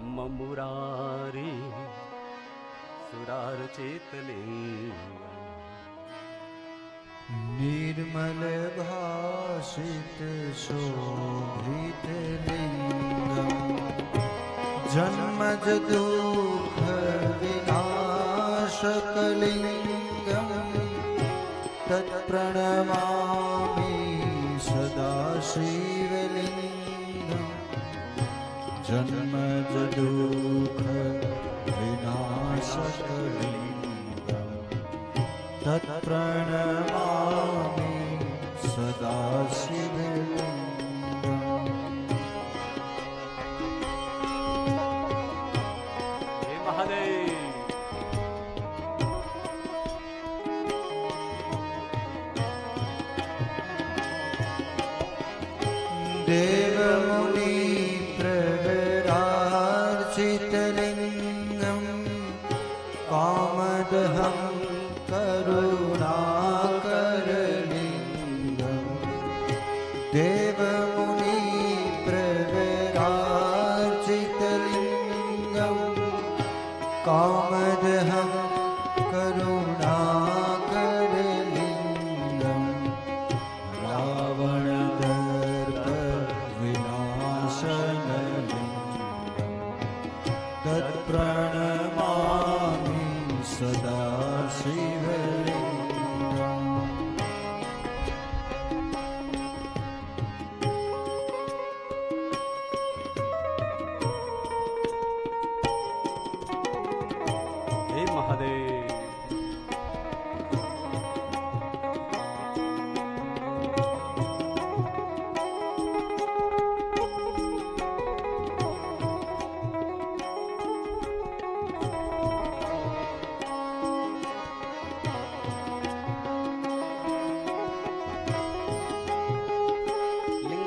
ब्रह्ममुरारी सुरार्चितलिङ्गम् निर्मल भाषित शोभित लिङ्गम् जन्मज दुःख विनाशकलिङ्गम् तत्प्रणमामि सदा शिवलिङ्गम् जन्मज दुःख विनाशक तत्प्रणमामि सदा शिवलिङ्गम् कामदहं करुणाकरलिङ्गम् रावणदर्प विनाशनलिङ्गम्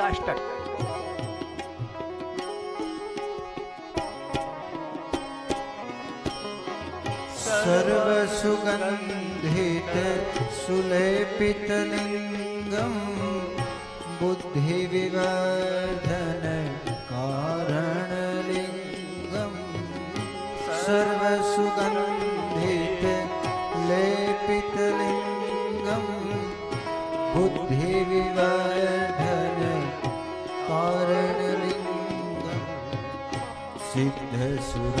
Lingastak. सर्वसुगन्धित सुलेपितलिङ्गम् बुद्धिविवर्धन कारणलिङ्गम् सर्वसुगन्धित लेपितलिङ्गम् बुद्धिविवर्धन कारणलिङ्गम् सिद्धसुरासुर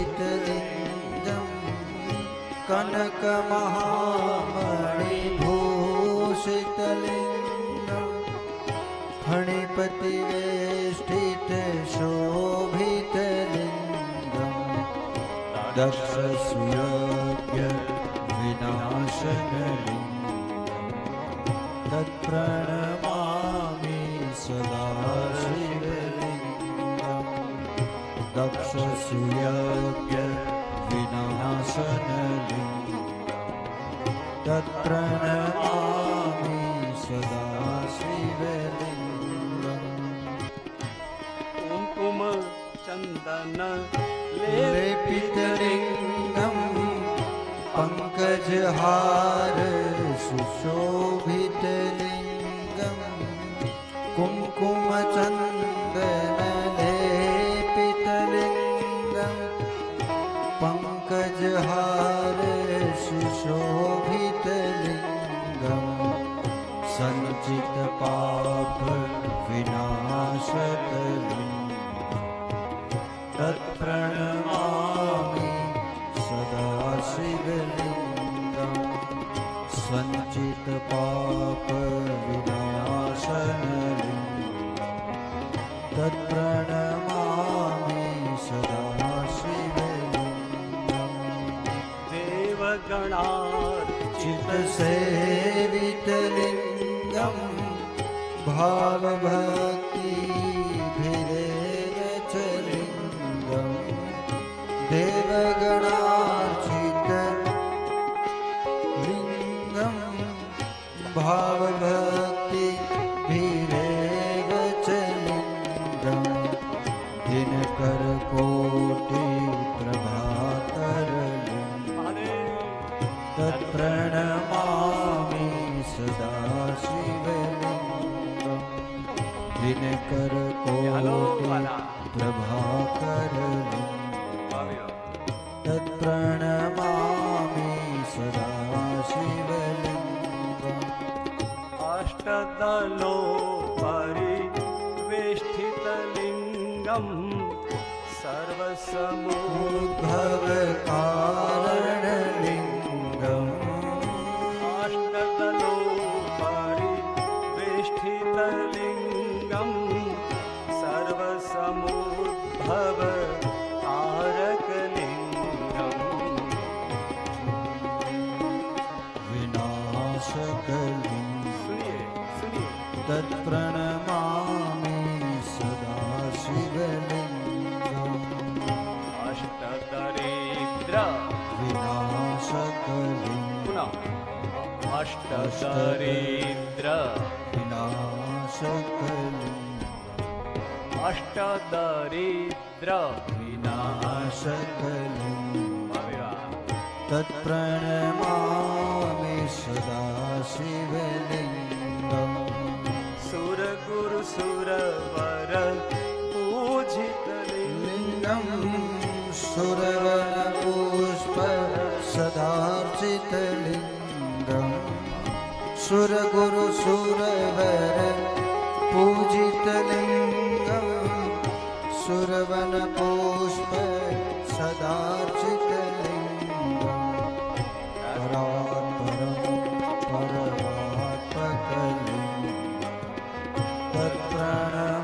कनकमहामणिभूषितलिङ्गम् फणिपतिवेष्टित शोभितलिङ्गम् दक्षसुयोग्य विनाशनलिङ्गम् तत्प्रणमामि सदा शिवलिङ्गम् दक्षसुयोग्य तत्र नमामि सदा शिवलिङ्गम्कुमचन्दन लेपितलिङ्गम् पङ्कजहार सुशोभितलिङ्गम् कुम्कुमचन्द सञ्चितपाप विनाशकलिङ्गम् तत्प्रणमामि सदा शिवलिङ्गम्। सञ्चितपाप विनाशनलिङ्गम्। तत्प्रणमामि सदा शिवलिङ्गम्। देवगणार्चित चितसेवितलिङ्गम् भक्ति च लिङ्गम् देवगणार्चित दिनकर कोटे प्रभाकर तत्प्रणमामि सदा शिवलिङ्गम् अष्टदलोपरि वेष्टितलिङ्गम् सर्वसमुद्भवकारणलिङ्गम् अष्टदलोपरि वेष्टितलिङ्गम् परिवेष्टितलिङ्गं सर्वसमुद्भव तारकलिङ्गम् विनाशकलिङ्गम् सुनिए सुनिए। तत्प्रणमामि सदा शिवलिङ्गम् अष्टदरिद्र विनाशकलिङ्गम् पुनः अष्टदरिद्र अष्टदरिद्रविनाशकलिङ्गया तत्प्रणमामि सदा शिवलिङ्गम् सुरगुरुसुरवर पूजितलिङ्गम् सुरवरपुष्प सदार्चितलिङ्गम् सुरगुरुसुरवर तत्प्राणा